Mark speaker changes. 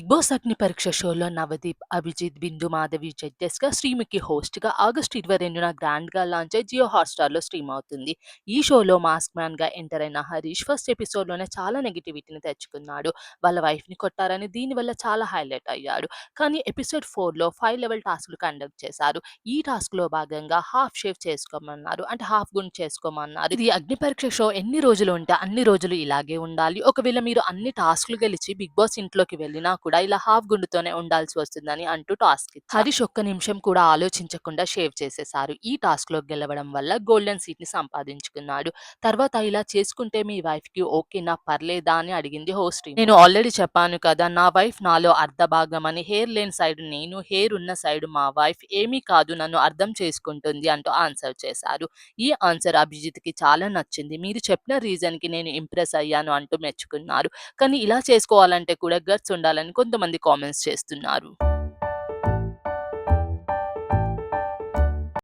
Speaker 1: Big boss అగ్ని పరీక్ష షోలో నవదీప్, అభిజిత్, బిందు మాధవి జడ్జెస్‌గా, శ్రీముఖి హోస్ట్‌గా ఆగస్టు 22న గ్రాండ్‌గా లాంచ్ అయి జియో హాట్‌స్టార్‌లో స్ట్రీమ్ అవుతుంది. ఈ షోలో మాస్క్ మ్యాన్‌గా ఎంటర్ అయిన హరీష్ ఫస్ట్ ఎపిసోడ్లోనే చాలా నెగటివిటీని తెచ్చుకున్నాడు. వాళ్ళ వైఫ్ని కొట్టారని దీనివల్ల చాలా హైలైట్ అయ్యాడు. కానీ ఎపిసోడ్ 4లో 5 లెవెల్ టాస్క్‌లు కండక్ట్ చేశారు. ఈ టాస్క్లో భాగంగా హాఫ్ షేవ్ చేసుకోమన్నారు. అంటే హాఫ్ గుండ్ చేసుకోమన్నారు. ఇది అగ్ని పరీక్ష షో ఎన్ని రోజులు ఉంటే అన్ని రోజులు ఇలాగే ఉండాలి. ఒకవేళ మీరు అన్ని టాస్క్‌లు గెలిచి బిగ్ బాస్ ఇంట్లోకి వెళ్ళినా కూడా ఇలా హాఫ్ గుండుతోనే ఉండాల్సి వస్తుందని అంటూ టాస్క్. హరీష్ ఒక్క నిమిషం కూడా ఆలోచించకుండా షేవ్ చేసేశారు. ఈ టాస్క్‌లో గెలవడం వల్ల గోల్డెన్ సీట్‌ని సంపాదించుకున్నాడు. తర్వాత ఇలా చేసుకుంటే మీ వైఫ్‌కి ఓకేనా పర్లేదా అని అడిగింది హోస్ట్. నేను ఆల్రెడీ చెప్పాను కదా నా వైఫ్ నాలో అర్ధ భాగం అని హెయిర్ లేని సైడ్ నేను హెయిర్ ఉన్న సైడ్ మా వైఫ్ ఏమీ కాదు నన్ను అర్థం చేసుకుంటుంది అంటూ ఆన్సర్ చేశారు. ఈ ఆన్సర్ అభిజిత్‌కి చాలా నచ్చింది. మీరు చెప్పిన రీజన్‌కి నేను ఇంప్రెస్ అయ్యాను అంటూ మెచ్చుకున్నారు. కానీ ఇలా చేసుకోవాలంటే కూడా గట్స్ ఉండాలని కొంతమంది కామెంట్స్ చేస్తున్నారు.